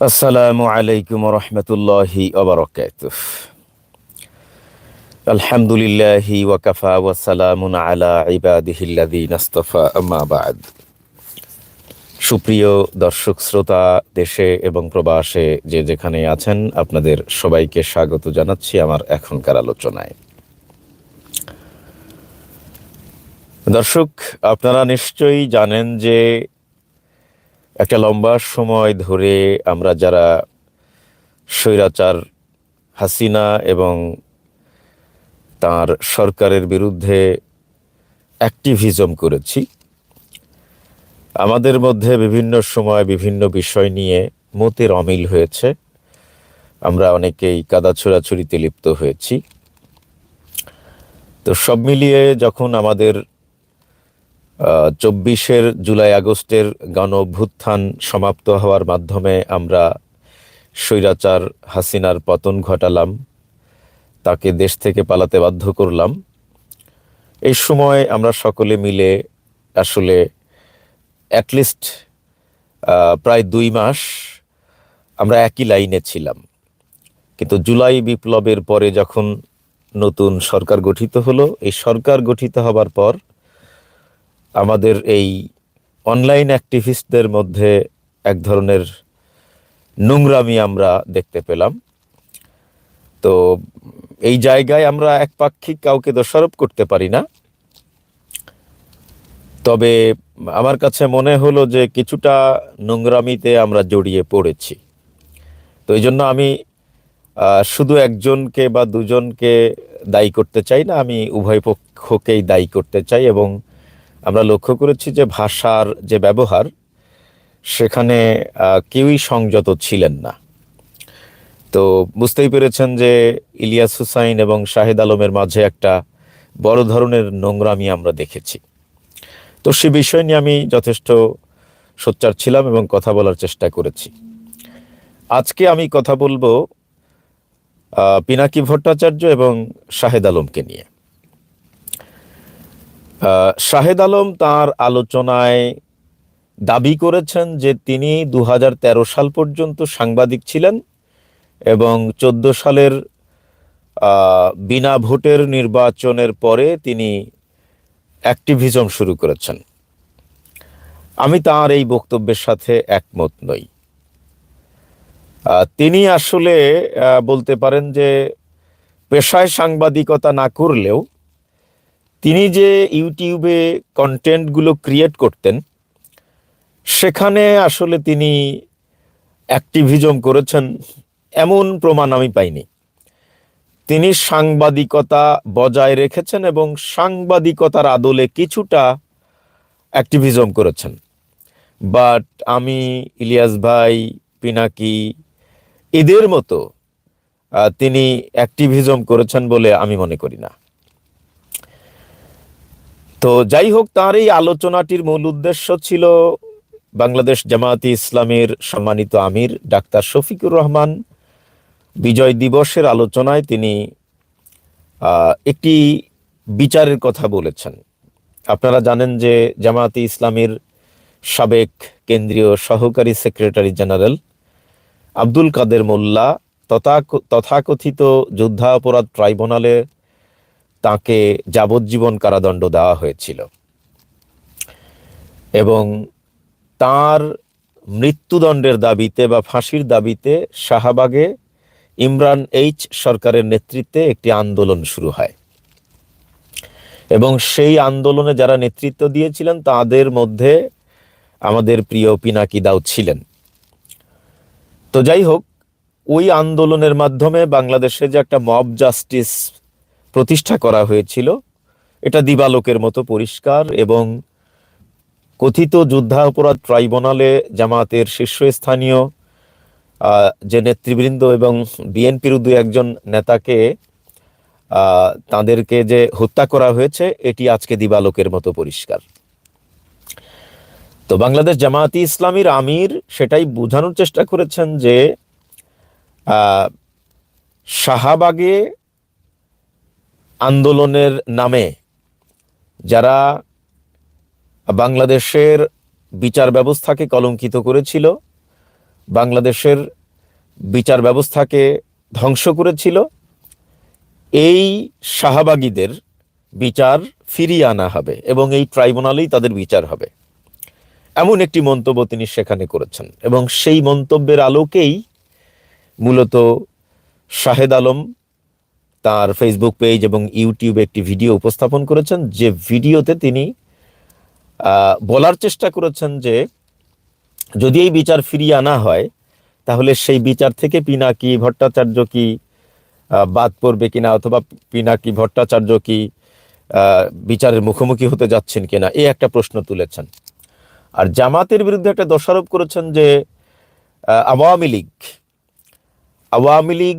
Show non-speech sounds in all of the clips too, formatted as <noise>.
আসসালামু আলাইকুম রহমতুল্লাহি ওবরকাত আলহামদুলিল্লাহি ওয়াকাফা ওয়াসালামুন আলা ইবাদিহিল্লাযীন আস্তাফা, আম্মা বাদ। সুপ্রিয় দর্শক, শ্রোতা, দেশে এবং প্রবাসে যে যেখানে আছেন, আপনাদের সবাইকে স্বাগত জানাচ্ছি আমার এখনকার আলোচনায়। দর্শক, আপনারা নিশ্চয়ই জানেন যে একটা লম্বা সময় ধরে আমরা যারা স্বৈরাচার হাসিনা এবং তার সরকারের বিরুদ্ধে অ্যাক্টিভিজম করেছি, আমাদের মধ্যে বিভিন্ন সময় বিভিন্ন বিষয় নিয়ে মতের অমিল হয়েছে। আমরা অনেকেই কাদা ছোড়াছুরিতে লিপ্ত হয়েছি। তো সব মিলিয়ে যখন আমাদের চব্বিশের জুলাই আগস্টের গণ অভ্যুত্থান সমাপ্ত হওয়ার মাধ্যমে আমরা স্বৈরাচার হাসিনার পতন ঘটালাম, তাকে দেশ থেকে পালাতে বাধ্য করলাম। এই সময় আমরা সকলে মিলে আসলে অ্যাটলিস্ট প্রায় দুই মাস আমরা একই লাইনে ছিলাম। কিন্তু জুলাই বিপ্লবের পরে যখন নতুন সরকার গঠিত হলো, এই সরকার গঠিত হবার পর আমাদের এই অনলাইন অ্যাক্টিভিস্টদের মধ্যে এক ধরনের নোংরামি আমরা দেখতে পেলাম। তো এই জায়গায় আমরা একপাক্ষিক কাউকে দোষারোপ করতে পারি না। তবে আমার কাছে মনে হলো যে কিছুটা নোংরামিতে আমরা জড়িয়ে পড়েছি। তো এই জন্য আমি শুধু একজনকে বা দুজনকে দায়ী করতে চাই না, আমি উভয় পক্ষকেই দায়ী করতে চাই এবং আমরা লক্ষ্য করেছি যে ভাষার যে ব্যবহার, সেখানে কেউই সংযত ছিলেন না। তো বুঝতেই পেরেছেন যে ইলিয়াস হুসাইন এবং শাহেদ আলমের মাঝে একটা বড় ধরনের নোংরামি আমরা দেখেছি। তো সে বিষয় নিয়ে আমি যথেষ্ট সোচ্চার ছিলাম এবং কথা বলার চেষ্টা করেছি। আজকে আমি কথা বলব পিনাকি ভট্টাচার্য এবং শাহেদ আলমকে নিয়ে। শাহেদ আলম তার আলোচনায় দাবি করেছেন যে তিনি দু হাজার তেরো সাল পর্যন্ত সাংবাদিক ছিলেন এবং চোদ্দ সালের বিনা ভোটের নির্বাচনের পরে তিনি অ্যাক্টিভিজম শুরু করেছেন। আমি তার এই বক্তব্যের সাথে একমত নই। তিনি আসলে বলতে পারেন যে পেশায় সাংবাদিকতা না করলেও তিনি যে ইউটিউবে কন্টেন্টগুলো ক্রিয়েট করতেন, সেখানে আসলে তিনি অ্যাক্টিভিজম করেছেন, এমন প্রমাণ আমি পাইনি। তিনি সাংবাদিকতা বজায় রেখেছেন এবং সাংবাদিকতার আদলে কিছুটা অ্যাক্টিভিজম করেছেন। বাট আমি, ইলিয়াস ভাই, পিনাকি, এদের মতো তিনি অ্যাক্টিভিজম করেছেন বলে আমি মনে করি না। তো যাই হোক, তার এই আলোচনাটির মূল উদ্দেশ্য ছিল বাংলাদেশ জামায়াতি ইসলামের সম্মানিত আমির ডাক্তার শফিকুর রহমান। বিজয় দিবসের আলোচনায় তিনি একটি বিচারের কথা বলেছেন। আপনারা জানেন যে জামায়াতি ইসলামের সাবেক কেন্দ্রীয় সহকারী সেক্রেটারি জেনারেল আব্দুল কাদের মোল্লা তথাকথিত যুদ্ধাপরাধ ট্রাইব্যুনালে তাকে যাবজ্জীবন কারাদণ্ড দেওয়া হয়েছিল। এবং তার মৃত্যুদণ্ডের দাবিতে বা ফাঁসির দাবিতে শাহবাগে ইমরান এইচ সরকারের নেতৃত্বে একটি আন্দোলন শুরু হয়। এবং সেই আন্দোলনে যারা নেতৃত্ব দিয়েছিলেন, তাদের মধ্যে আমাদের প্রিয় পিনাকি দাও ছিলেন। তো যাই হোক, ওই আন্দোলনের মাধ্যমে বাংলাদেশে যে একটা মব জাস্টিস প্রতিষ্ঠা করা হয়েছিল। এটা দিবালোকের মতো পরিষ্কার এবং কথিত যুদ্ধাপরাধ ট্রাইব্যুনালে জামাতের শীর্ষস্থানীয় যে নেতৃবৃন্দ এবং বিএনপির দু একজন নেতাকে তাদেরকে যে হত্যা করা হয়েছে, এটি আজকে দিবালোকের মতো পরিষ্কার। তো বাংলাদেশ জামায়াতি ইসলামীর আমির সেটাই বোঝানোর চেষ্টা করেছেন যে শাহাবাগে আন্দোলনের নামে যারা বাংলাদেশের বিচার ব্যবস্থাকে কলঙ্কিত করেছিল, বাংলাদেশের বিচার ব্যবস্থাকে ধ্বংস করেছিল, এই শাহবাগীদের বিচার ফিরিয়ে আনা হবে এবং এই ট্রাইব্যুনালেই তাদের বিচার হবে। এমন একটি মন্তব্য তিনি সেখানে করেছেন এবং সেই মন্তব্যের আলোকেই মূলত শাহেদ আলম তার ফেসবুক পেজ এবং ইউটিউবে একটি ভিডিও উপস্থাপন করেছেন, যে ভিডিওতে তিনি বলার চেষ্টা করেছেন যে যদি এই বিচার ফিরিয়ে আনা হয়, তাহলে সেই বিচার থেকে পিনাকি ভট্টাচার্য কি বাদ পড়বে কিনা অথবা পিনাকি ভট্টাচার্য কি বিচারের মুখোমুখি হতে যাচ্ছেন কিনা, এই একটা প্রশ্ন তুলেছেন। আর জামাতের বিরুদ্ধে একটা দোষারোপ করেছেন যে আওয়ামী লীগ আওয়ামী লীগ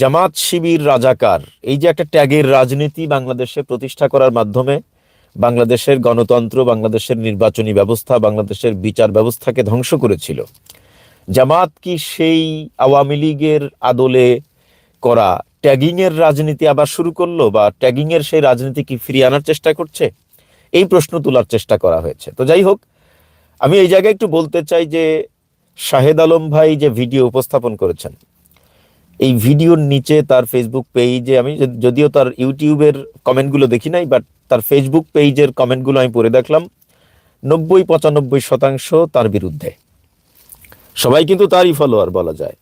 জামাত শিবির রাজাকার, এই যে একটা ট্যাগের রাজনীতি বাংলাদেশে প্রতিষ্ঠা করার মাধ্যমে বাংলাদেশের গণতন্ত্র, বাংলাদেশের নির্বাচনী ব্যবস্থা, বাংলাদেশের বিচার ব্যবস্থাকে ধ্বংস করেছিল। জামাত কি সেই আওয়ামী লীগের আদলে করা ট্যাগিং এর রাজনীতি আবার শুরু করল বা ট্যাগিং এর সেই রাজনীতি কি ফিরিয়ে আনার চেষ্টা করছে? এই প্রশ্ন তোলার চেষ্টা করা হয়েছে। তো যাই হোক, আমি এই জায়গায় একটু বলতে চাই যে শাহেদ আলম ভাই যে ভিডিও উপস্থাপন করেছেন এই ভিডিওর নিচে তার ফেসবুক পেজে আমি যদিও তার ইউটিউবের কমেন্টগুলো দেখি নাই বাট তার ফেসবুক পেজের কমেন্টগুলো আমি পড়ে দেখলাম। নব্বই পঁচানব্বই শতাংশ তার বিরুদ্ধে। সবাই কিন্তু তারই ফলোয়ার বলা যায়।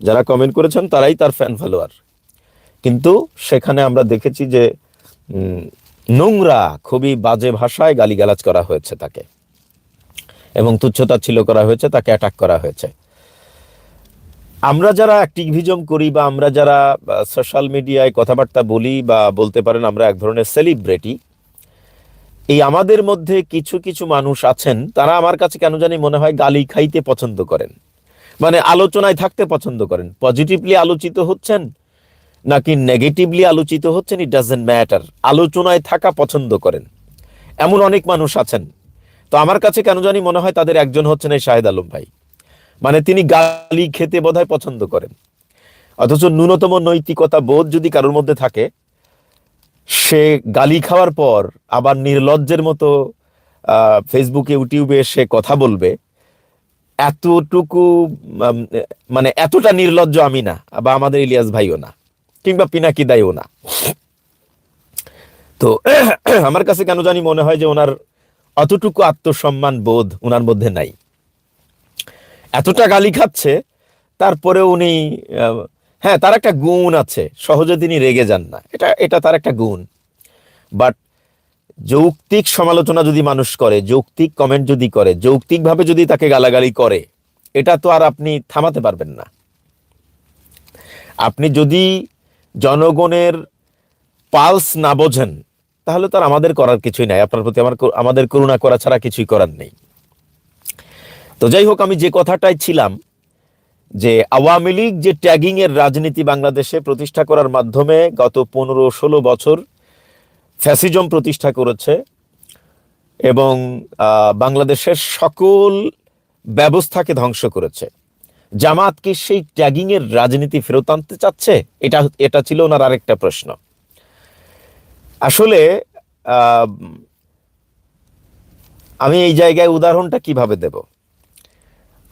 যারা কমেন্ট করেছেন তারাই তার ফ্যান ফলোয়ার কিন্তু সেখানে আমরা দেখেছি যে নোংরা, খুবই বাজে ভাষায় গালিগালাজ করা হয়েছে তাকে। এবং তুচ্ছতাচ্ছিল্য করা হয়েছে, তাকে অ্যাটাক করা হয়েছে। আমরা যারা অ্যাক্টিভিজম করি বা আমরা যারা সোশ্যাল মিডিয়ায় কথাবার্তা বলি বা বলতে পারেন আমরা এক ধরনের সেলিব্রিটি এই আমাদের মধ্যে কিছু কিছু মানুষ আছেন, তারা আমার কাছে কেন জানি মনে হয় গালি খাইতে পছন্দ করেন। মানে আলোচনায় থাকতে পছন্দ করেন। পজিটিভলি আলোচিত হচ্ছেন, নাকি নেগেটিভলি আলোচিত হচ্ছেন ইট ডাজেন্ট ম্যাটার আলোচনায় থাকা পছন্দ করেন। এমন অনেক মানুষ আছেন। তো আমার কাছে কেন জানি মনে হয় তাদের একজন হচ্ছেন এই শাহেদ আলম ভাই। মানে তিনি গালি খেতে বোধহয় পছন্দ করেন। অথচ ন্যূনতম নৈতিকতা বোধ যদি কারোর মধ্যে থাকে, সে গালি খাওয়ার পর আবার নির্লজ্জের মতো ফেসবুকে ইউটিউবে সে কথা বলবে, এতটুকু মানে এতটা নির্লজ্জ আমি না, বা আমাদের ইলিয়াস ভাইও না, কিংবা পিনাকি দাইও না। তো <clears throat> আমার কাছে কেন জানি মনে হয় যে ওনার অতটুকু আত্মসম্মান বোধ ওনার মধ্যে নাই। এতটা গালি খাচ্ছে তারপরে উনি হ্যাঁ তার একটা গুণ আছে, সহজে তিনি রেগে যান না। এটা এটা তার একটা গুণ। বাট যৌক্তিক সমালোচনা যদি মানুষ করে, যৌক্তিক কমেন্ট যদি করে, যৌক্তিকভাবে যদি তাকে গালাগালি করে, এটা তো আর আপনি থামাতে পারবেন না। আপনি যদি জনগণের পালস না বোঝেন, তাহলে তার আমাদের করার কিছুই নাই। আপনার প্রতি আমার আমাদের করুণা করা ছাড়া কিছুই করার নেই। তো যাই হোক, আমি যে কথাটাই ছিলাম, যে আওয়ামী লীগ যে ট্যাগিং এর রাজনীতি বাংলাদেশে প্রতিষ্ঠা করার মাধ্যমে গত পনেরো ষোলো বছর ফ্যাসিজম প্রতিষ্ঠা করেছে এবং বাংলাদেশের সকল ব্যবস্থাকে ধ্বংস করেছে। জামাত কি সেই ট্যাগিং এর রাজনীতি ফেরত আনতে চাচ্ছে? এটা এটা ছিল ওনার আরেকটা প্রশ্ন। আসলে আমি এই জায়গায় উদাহরণটা কীভাবে দেব?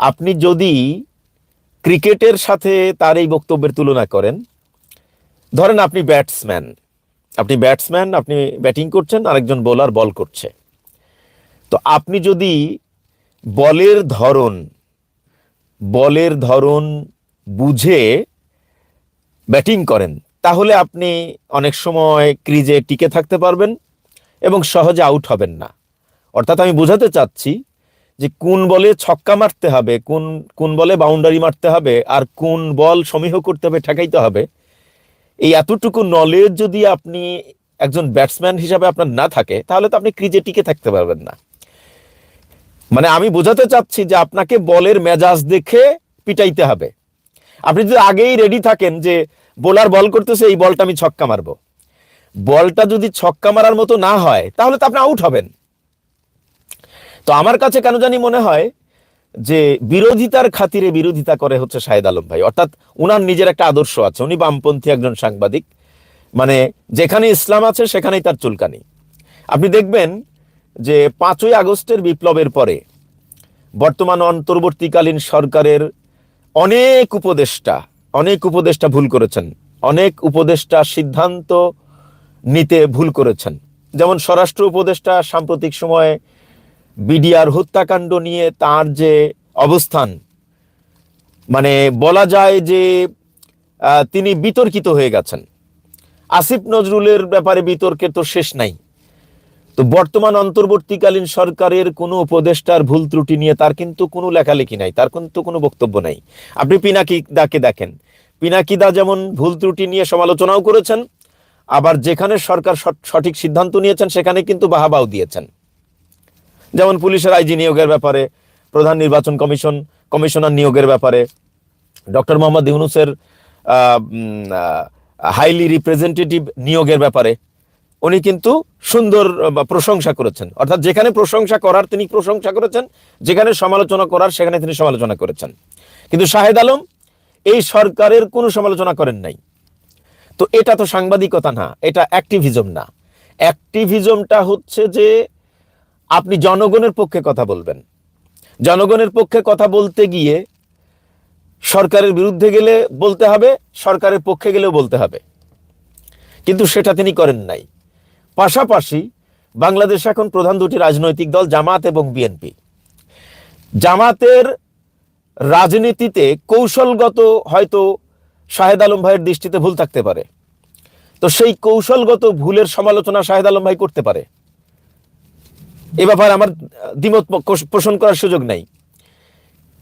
আপনি যদি ক্রিকেটের সাথে তার এই বক্তব্যের তুলনা করেন, ধরেন আপনি ব্যাটসম্যান আপনি ব্যাটসম্যান, আপনি ব্যাটিং করছেন, আরেকজন বোলার বল করছে। তো আপনি যদি বলের ধরন বলের ধরন বুঝে ব্যাটিং করেন, তাহলে আপনি অনেক সময় ক্রিজে টিকে থাকতে পারবেন এবং সহজে আউট হবেন না। অর্থাৎ আমি বোঝাতে চাচ্ছি যে কোন বলে ছক্কা মারতে হবে, কোন কোন বলে বাউন্ডারি মারতে হবে, আর কোন বল সমীহ করতে হবে, ঠেকাইতে হবে, এই এতটুকু নলেজ যদি আপনি একজন ব্যাটসম্যান হিসাবে আপনার না থাকে, তাহলে তো আপনি ক্রিজে টিকে থাকতে পারবেন না। মানে আমি বোঝাতে চাচ্ছি যে আপনাকে বলের মেজাজ দেখে পিটাইতে হবে। আপনি যদি আগেই রেডি থাকেন যে বোলার বল করতেছে, এই বলটা আমি ছক্কা মারবো। বলটা যদি ছক্কা মারার মতো না হয়, তাহলে তো আপনি আউট হবেন। তো আমার কাছে কেন জানি মনে হয় যে বিরোধিতার খাতিরে বিরোধিতা করে হচ্ছে শাহেদ আলম ভাই। অর্থাৎ উনার নিজের একটা আদর্শ আছে। উনি বামপন্থী একজন সাংবাদিক। মানে যেখানে ইসলাম আছে, সেখানেই তার চুলকানি। আপনি দেখবেন যে পাঁচই আগস্টের বিপ্লবের পরে বর্তমান অন্তর্বর্তীকালীন সরকারের অনেক উপদেষ্টা অনেক উপদেষ্টা ভুল করেছেন। অনেক উপদেষ্টা সিদ্ধান্ত নিতে ভুল করেছেন। যেমন স্বরাষ্ট্র উপদেষ্টা সাম্প্রতিক সময়ে বিডিআর হত্যাকাণ্ড নিয়ে তার যে অবস্থান মানে বলা যায় যে তিনি বিতর্কিত হয়ে গেছেন। আসিফ নজরুলের ব্যাপারে বিতর্কের তো শেষ নাই। তো বর্তমান অন্তর্বর্তীকালীন সরকারের কোনো উপদেষ্টার ভুল ত্রুটি নিয়ে তার কিন্তু কোনো লেখালেখি নাই, তার কিন্তু কোনো বক্তব্য নাই। আপনি পিনাকি দাকে দেখেন। পিনাকিদা যেমন ভুল ত্রুটি নিয়ে সমালোচনাও করেছেন, আবার যেখানে সরকার সঠ- সঠিক সিদ্ধান্ত নিয়েছেন, সেখানে কিন্তু বাহাবাও দিয়েছেন। যেমন পুলিশের আইজি নিয়োগের ব্যাপারে, প্রধান নির্বাচন কমিশন, কমিশনার নিয়োগের ব্যাপারে, ডক্টর মোহাম্মদ ইউনুসের হাইলি রিপ্রেজেন্টেটিভ নিয়োগের ব্যাপারে, উনি কিন্তু সুন্দর প্রশংসা করেছেন। অর্থাৎ যেখানে প্রশংসা করার তিনি প্রশংসা করেছেন, যেখানে সমালোচনা করার সেখানে তিনি সমালোচনা করেছেন। কিন্তু শাহেদ আলম এই সরকারের কোনো সমালোচনা করেন নাই। তো এটা তো সাংবাদিকতা না, এটা অ্যাক্টিভিজম না। অ্যাক্টিভিজমটা হচ্ছে যে আপনি জনগণের পক্ষে কথা বলবেন। জনগণের পক্ষে কথা বলতে গিয়ে সরকারের বিরুদ্ধে গেলে বলতে হবে, সরকারের পক্ষে গেলেও বলতে হবে। কিন্তু সেটা তিনি করেন নাই। পাশাপাশি বাংলাদেশ এখন প্রধান দুটি রাজনৈতিক দল, জামাত এবং বিএনপি। জামাতের রাজনীতিতে কৌশলগত হয়তো শাহেদ আলম ভাইয়ের দৃষ্টিতে ভুল থাকতে পারে। তো সেই কৌশলগত ভুলের সমালোচনা শাহেদ আলম ভাই করতে পারে। এ ব্যাপারে আমার দ্বিমত পোষণ করার সুযোগ নাই।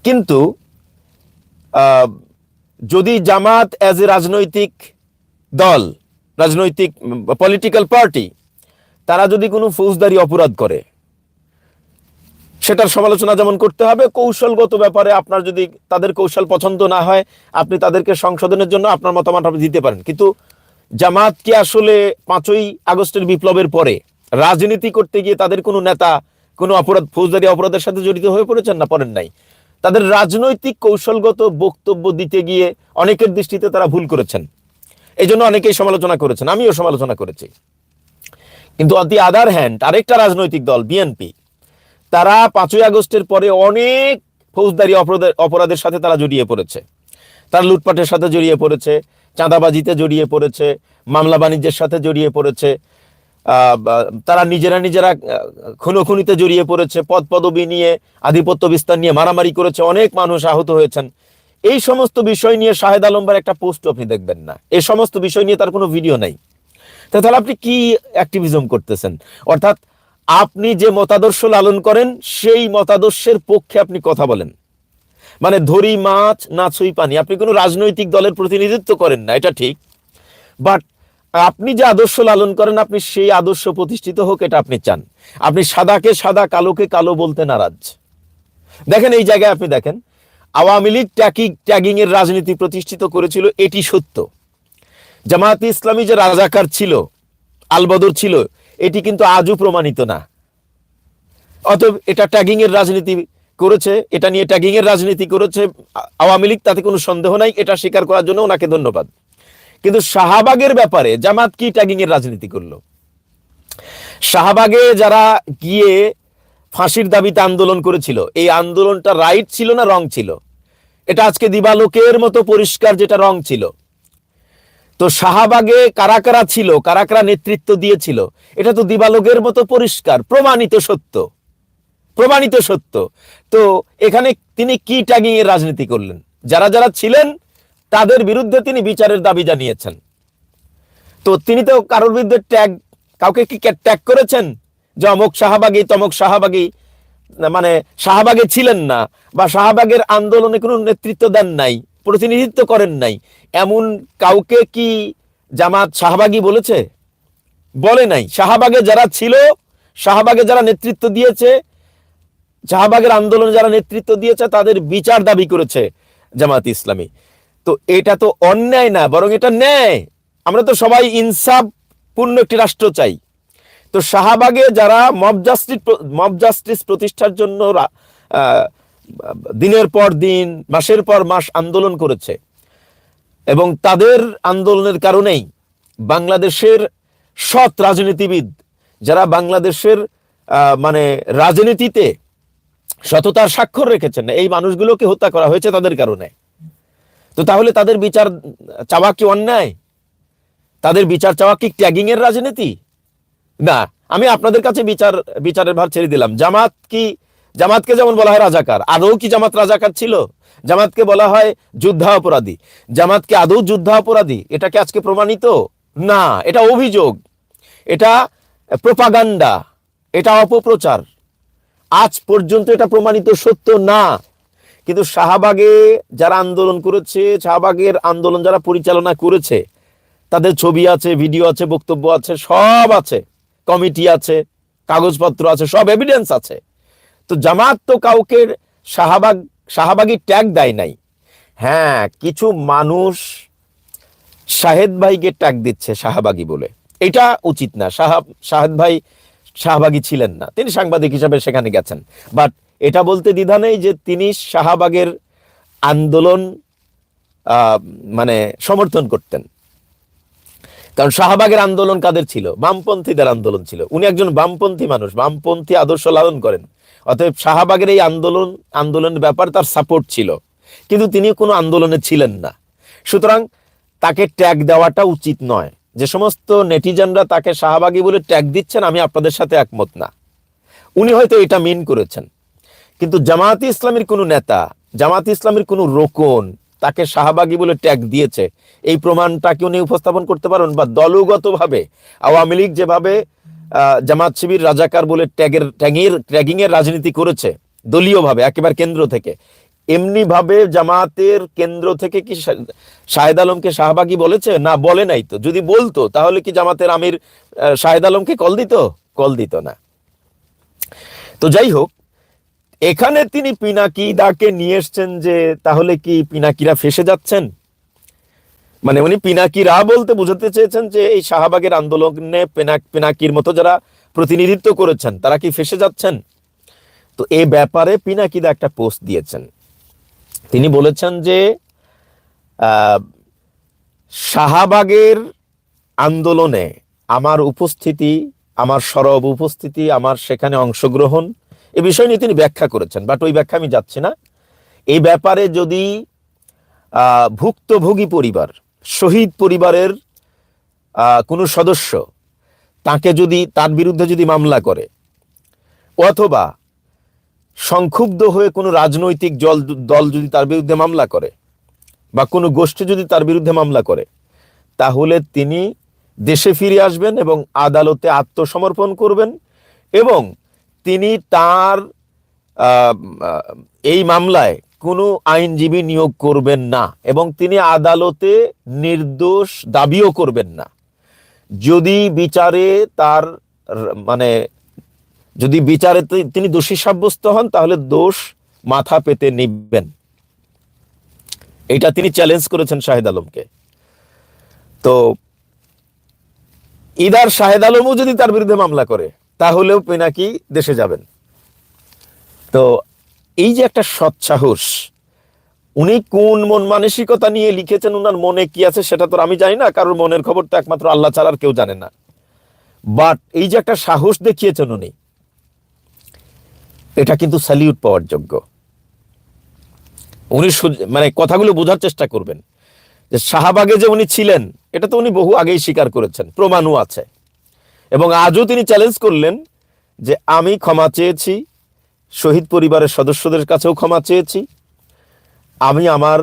কিন্তু যদি জামাত অ্যাজ এ রাজনৈতিক দল, রাজনৈতিক পলিটিক্যাল পার্টি তারা যদি কোনো ফৌজদারি অপরাধ করে, সেটার সমালোচনা যেমন করতে হবে, কৌশলগত ব্যাপারে আপনার যদি তাদের কৌশল পছন্দ না হয়, আপনি তাদেরকে সংশোধনের জন্য আপনার মতামত আপনি দিতে পারেন। কিন্তু জামাত কি আসলে পাঁচই আগস্টের বিপ্লবের পরে রাজনীতি করতে গিয়ে তাদের কোনো নেতা, কোনো অপরাধ, ফৌজদারি অপরাধের সাথে জড়িত হয়ে পড়েছেন না, পড়েন নাই? তাদের রাজনৈতিক কৌশলগত বক্তব্য দিতে গিয়ে অনেকের দৃষ্টিতে তারা ভুল করেছেন। এই জন্য অনেকেই সমালোচনা করেছেন, আমিও সমালোচনা করেছি। কিন্তু অন দি আদার হ্যান্ড, আরেকটা রাজনৈতিক দল, বিএনপি, তারা পাঁচই আগস্টের পরে অনেক ফৌজদারি অপরাধের সাথে তারা জড়িয়ে পড়েছে। তারা লুটপাটের সাথে জড়িয়ে পড়েছে, চাঁদাবাজিতে জড়িয়ে পড়েছে, মামলা বাণিজ্যের সাথে জড়িয়ে পড়েছে তারা নিজেরা নিজেরা খুনোখুনিতে জড়িয়ে পড়েছে, পদ পদবি নিয়ে, আধিপত্য বিস্তার নিয়ে মারামারি করেছে, অনেক মানুষ আহত হয়েছেন। এই সমস্ত বিষয় নিয়ে শাহেদ আলম্বার একটা পোস্ট আপনি দেখবেন না। এই সমস্ত বিষয় নিয়ে তার কোনো ভিডিও নাই। তাহলে আপনি কি অ্যাক্টিভিজম করতেছেন? অর্থাৎ আপনি যে মতাদর্শ লালন করেন, সেই মতাদর্শের পক্ষে আপনি কথা বলেন। মানে ধরি মাছ, না ছুঁই পানি। আপনি কোনো রাজনৈতিক দলের প্রতিনিধিত্ব করেন না, এটা ঠিক। বাট আপনি যে আদর্শ লালন করেন, আপনি সেই আদর্শ প্রতিষ্ঠিত হোক, এটা আপনি চান। আপনি সাদাকে সাদা, কালোকে কালো বলতে নারাজ। দেখেন, এই জায়গায় আপনি দেখেন, আওয়ামী লীগ ট্যাগিং ট্যাগিং এর রাজনীতি প্রতিষ্ঠিত করেছিল, এটি সত্য। জামায়াতে ইসলামী যে রাজাকার ছিল, আলবদর ছিল, এটি কিন্তু আজও প্রমাণিত না। অতএব এটা ট্যাগিং এর রাজনীতি করেছে, এটা নিয়ে ট্যাগিং এর রাজনীতি করেছে আওয়ামী লীগ, তাতে কোনো সন্দেহ নাই, এটা স্বীকার করার জন্য ওনাকে ধন্যবাদ। কিন্তু শাহবাগের ব্যাপারে জামাত কি ট্যাগিং এর রাজনীতি করল? শাহবাগে যারা গিয়ে ফাঁসির দাবিতে আন্দোলন করেছিল, এই আন্দোলনটা রাইট ছিল না রং ছিল? এটা আজকে দিবালোকের মতো পরিষ্কার যেটা রং ছিল। তো শাহবাগে কারা কারা ছিল, কারা কারা নেতৃত্ব দিয়েছিল, এটা তো দিবালোকের মতো পরিষ্কার, প্রমাণিত সত্য। প্রমাণিত সত্য। তো এখানে তিনি কি ট্যাগিং এর রাজনীতি করলেন? যারা যারা ছিলেন তাদের বিরুদ্ধে তিনি বিচারের দাবি জানিয়েছেন। তো তিনি তো কারোর বিরুদ্ধে ট্যাগ, কাউকে কি ট্যাগ করেছেন? যে অমুক শাহবাগী তমক শাহবাগী মানে শাহবাগে ছিলেন না বা শাহবাগের আন্দোলনে কোনো নেতৃত্ব দেন নাই, প্রতিনিধিত্ব করেন নাই, এমন কাউকে কি জামাত শাহবাগী বলেছে? বলে নাই। শাহবাগে যারা ছিল, শাহবাগে যারা নেতৃত্ব দিয়েছে, শাহবাগের আন্দোলনে যারা নেতৃত্ব দিয়েছে, তাদের বিচার দাবি করেছে জামাত ইসলামী। তো এটা তো অন্যায় না, বরং এটা ন্যায়। আমরা তো সবাই ইনসাফ পূর্ণ একটি রাষ্ট্র চাই। তো শাহবাগে যারা মব জাস্টিস মব জাস্টিস প্রতিষ্ঠার জন্য দিনের পর দিন, মাসের পর মাস আন্দোলন করেছে, এবং তাদের আন্দোলনের কারণেই বাংলাদেশের সৎ রাজনীতিবিদ, যারা বাংলাদেশের মানে রাজনীতিতে সততার স্বাক্ষর রেখেছেন, এই মানুষগুলোকে হত্যা করা হয়েছে তাদের কারণে। তো তাহলে তাদের বিচার চাওয়া কি অন্যায়? তাদের বিচার চাওয়া কি ট্যাগিং এর রাজনীতি? না, আমি আপনাদের কাছে বিচার, বিচারের ভার ছেড়ে দিলাম। জামাত কি, জামাতকে যেমন বলা হয় রাজাকার, আদৌ কি জামাত রাজাকার ছিল? জামাতকে বলা হয় যুদ্ধা অপরাধী জামাতকে আদৌ যুদ্ধা অপরাধী এটা কি আজকে প্রমাণিত? না, এটা অভিযোগ। এটা প্রোপাগান্ডা। এটা অপপ্রচার। আজ পর্যন্ত এটা প্রমাণিত সত্য না। কিন্তু শাহবাগে যারা আন্দোলন করেছে, শাহবাগের আন্দোলন যারা পরিচালনা করেছে, তাদের ছবি আছে, ভিডিও আছে, বক্তব্য আছে, সব আছে। কমিটি আছে, কাগজপত্র আছে, সব এভিডেন্স আছে। তো জামাত তো কাউকে শাহবাগ শাহবাগী ট্যাগ দেয় নাই। হ্যাঁ কিছু মানুষ শাহেদ ভাইকে ট্যাগ দিচ্ছে শাহবাগী বলে। এটা উচিত না। শাহাব শাহেদ ভাই শাহবাগী ছিলেন না। তিনি সাংবাদিক হিসাবে সেখানে গেছেন। বাট এটা বলতে দ্বিধা নেই যে তিনি শাহবাগের আন্দোলন মানে সমর্থন করতেন। কারণ শাহবাগের আন্দোলন কাদের ছিল? বামপন্থীদের আন্দোলন ছিল। উনি একজন বামপন্থী মানুষ, বামপন্থী আদর্শ লালন করেন। অতএব শাহবাগের এই আন্দোলন, আন্দোলনের ব্যাপারে তার সাপোর্ট ছিল। কিন্তু তিনি কোনো আন্দোলনে ছিলেন না। সুতরাং তাকে ট্যাগ দেওয়াটা উচিত নয়। যে সমস্ত নেটিজেনরা তাকে শাহবাগী বলে ট্যাগ দিচ্ছেন, আমি আপনাদের সাথে একমত না। উনি হয়তো এটা মিন করেছেন। কিন্তু জামায়াতে ইসলামের কোনো নেতা, জামায়াতে ইসলামের কোনো রোকন তাকে শাহবাগী বলে ট্যাগ দিয়েছে, এই প্রমাণটা কি উনি উপস্থাপন করতে পারেন? বা দলগতভাবে, আওয়ামী লীগ যেভাবে জামাত শিবির রাজাকার বলে ট্যাগের ট্যাগের ট্যাগিং এর রাজনীতি করেছে, দলীয়ভাবে, একেবারে কেন্দ্র থেকে এমনি ভাবে জামাতের কেন্দ্র থেকে কি শাহেদ আলমকে শাহবাগী বলেছে? না, বলে নাই তো। যদি বলতো, তাহলে কি জামাতের আমির শাহেদ আলমকে কল দিত? কল দিত না। তো যাই হোক, এখানে তিনি পিনাকি দাকে নিয়ে এসছেন যে, তাহলে কি পিনাকিরা ফেসে যাচ্ছেন? মানে উনি পিনাকিরা বলতে বোঝাতে চেয়েছেন যে, এই শাহবাগের আন্দোলনে পিনাক পিনাকির মতো যারা প্রতিনিধিত্ব করেছেন, তারা কি ফেসে যাচ্ছেন? তো এ ব্যাপারে পিনাকিদা একটা পোস্ট দিয়েছেন। তিনি বলেছেন যে শাহাবাগের আন্দোলনে আমার উপস্থিতি, আমার সরব উপস্থিতি, আমার সেখানে অংশগ্রহণ, এ বিষয় নিয়ে তিনি ব্যাখ্যা করেছেন। বাট ওই ব্যাখ্যা আমি যাচ্ছি না। এই ব্যাপারে যদি ভুক্তভোগী পরিবার, শহীদ পরিবারের কোনো সদস্য তাকে যদি, তার বিরুদ্ধে যদি মামলা করে, অথবা সংক্ষুব্ধ হয়ে কোনো রাজনৈতিক দল দল যদি তার বিরুদ্ধে মামলা করে, বা কোনো গোষ্ঠী যদি তার বিরুদ্ধে মামলা করে, তাহলে তিনি দেশে ফিরে আসবেন এবং আদালতে আত্মসমর্পণ করবেন এবং তিনি তার এই মামলায় কোনো আইনজীবী নিয়োগ করবেন না এবং তিনি আদালতে নির্দোষ দাবিও করবেন না। যদি বিচারে তার মানে যদি বিচারে তিনি দোষী সাব্যস্ত হন, তাহলে দোষ মাথা পেতে নিবেন। এটা তিনি চ্যালেঞ্জ করেছেন শাহেদ আলমকে। তো ইদার শাহেদ আলমও যদি তার বিরুদ্ধে মামলা করে, তাহলেও পিনাকি দেশে যাবেন। তো এই যে একটা সৎসাহস, উনি কোন মন মানসিকতা নিয়ে লিখেছেন, উনার মনে কি আছে সেটা তো আমি জানি না, কারোর মনের খবর তো একমাত্র আল্লাহ ছাড়া আর কেউ জানে না। বাট এই যে একটা সাহস দেখিয়েছেন উনি এটা কিন্তু স্যালিউট পাওয়ার যোগ্য। উনি মানে কথাগুলো বোঝার চেষ্টা করবেন। যে শাহবাগে যে উনি ছিলেন, এটা তো উনি বহু আগেই স্বীকার করেছেন, প্রমাণও আছে। এবং আজও তিনি চ্যালেঞ্জ করলেন যে আমি ক্ষমা চেয়েছি, শহীদ পরিবারের সদস্যদের কাছেও ক্ষমা চেয়েছি। আমি আমার,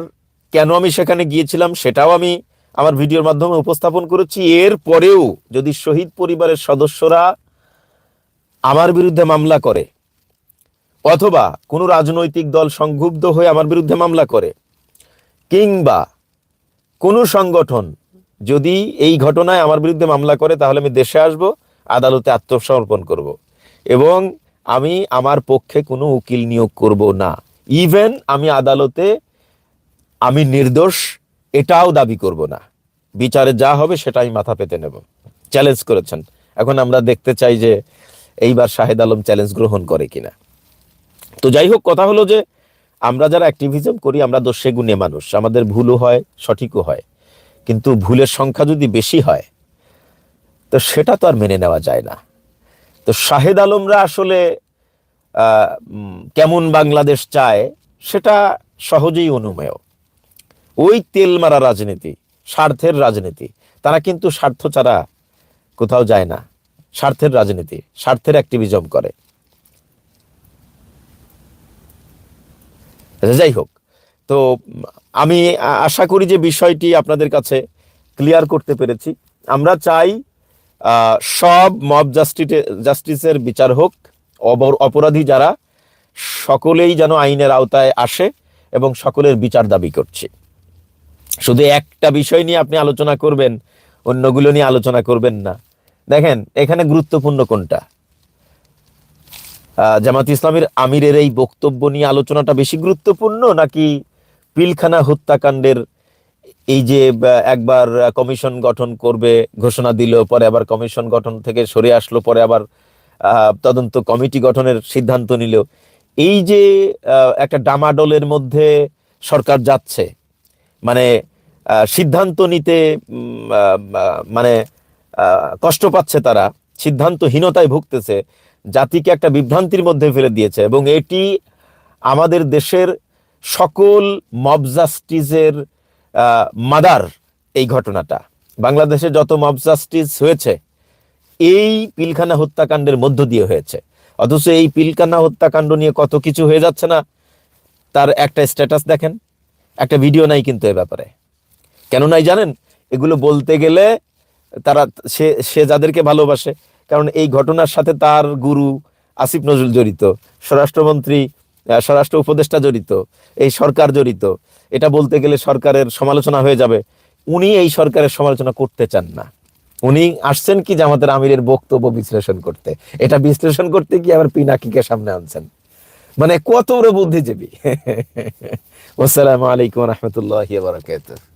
কেন আমি সেখানে গিয়েছিলাম সেটাও আমি আমার ভিডিওর মাধ্যমে উপস্থাপন করেছি। এর পরেও যদি শহীদ পরিবারের সদস্যরা আমার বিরুদ্ধে মামলা করে অথবা কোনো রাজনৈতিক দল সংক্ষুব্ধ হয়ে আমার বিরুদ্ধে মামলা করে, কিংবা কোনো সংগঠন যদি এই ঘটনায় আমার বিরুদ্ধে মামলা করে, তাহলে আমি দেশে আসব, আদালতে আত্মসমর্পণ করব এবং আমি আমার পক্ষে কোনো উকিল নিয়োগ করব না। ইভেন আমি আদালতে, আমি নির্দোষ, এটাও দাবি করব না। বিচারে যা হবে সেটা আমি মাথা পেতে নেব। চ্যালেঞ্জ করেছেন। এখন আমরা দেখতে চাই যে এইবার শাহেদ আলম চ্যালেঞ্জ গ্রহণ করে কিনা। তো যাই হোক, কথা হলো যে আমরা যারা অ্যাক্টিভিজম করি, আমরা দোষে গুণে মানুষ। আমাদের ভুলও হয়, সঠিকও হয়। কিন্তু ভুলের সংখ্যা যদি বেশি হয়, তো সেটা তো আর মেনে নেওয়া যায় না। তো শাহেদ আলমরা আসলে কেমন বাংলাদেশ চায়, সেটা সহজেই অনুমেয়। ওই তেল মারা রাজনীতি, স্বার্থের রাজনীতি, তারা কিন্তু স্বার্থ ছাড়া কোথাও যায় না। স্বার্থের রাজনীতি, স্বার্থের অ্যাক্টিভিজম করে। আচ্ছা, যাই হোক। তো আমি আশা করি যে বিষয়টি আপনাদের কাছে ক্লিয়ার করতে পেরেছি। আমরা চাই সব মব জাস্টিসে জাস্টিসের বিচার হোক অপরাধী যারা সকলেই যেন আইনের আওতায় আসে এবং সকলের বিচার দাবি করছি। শুধু একটা বিষয় নিয়ে আপনি আলোচনা করবেন অন্যগুলো নিয়ে আলোচনা করবেন না। দেখেন এখানে গুরুত্বপূর্ণ কোনটা? জামাত ইসলামের আমিরের এই বক্তব্য নিয়ে আলোচনাটা বেশি গুরুত্বপূর্ণ নাকি পিলখানা হত্যাকাণ্ডের এই যে একবার কমিশন গঠন করবে, ঘোষণা দিল, পরে আবার কমিশন গঠন থেকে সরে আসলো, পরে আবার তদন্ত কমিটি গঠনের সিদ্ধান্ত নিল। এই যে একটা ডামাডোলের মধ্যে সরকার যাচ্ছে মানে সিদ্ধান্ত নিতে মানে কষ্ট পাচ্ছে তারা, সিদ্ধান্তহীনতায় ভুগতেছে জাতিকে একটা বিভ্রান্তির মধ্যে ফেলে দিয়েছে এবং এটি আমাদের দেশের সকল মব জাস্টিসের মাদার এই ঘটনাটা। বাংলাদেশে যত মব জাস্টিস হয়েছে, এই পিলখানা হত্যাকাণ্ডের মধ্য দিয়ে হয়েছে। অথচ এই পিলখানা হত্যাকাণ্ড নিয়ে কত কিছু হয়ে যাচ্ছে না, তার একটা স্ট্যাটাস দেখেন, একটা ভিডিও নাই কিন্তু এ ব্যাপারে। কেন নাই জানেন, এগুলো বলতে গেলে তারা, সে সে যাদেরকে ভালোবাসে কারণ এই ঘটনার সাথে তার গুরু আসিফ নজরুল জড়িত, স্বরাষ্ট্রমন্ত্রী স্বরাষ্ট্র উপদেষ্টা জড়িত, এই সরকার জড়িত। এটা বলতে গেলে সরকারের সমালোচনা হয়ে যাবে। উনি এই সরকারের সমালোচনা করতে চান না। উনি আসছেন কি জামাতের আমিরের বক্তব্য বিশ্লেষণ করতে। এটা বিশ্লেষণ করতে কি আবার পিনাকিকে সামনে আনছেন। মানে কত বুদ্ধিজীবী। <laughs> আসসালামু আলাইকুম রহমতুল্লাহ বারাকাতুহ।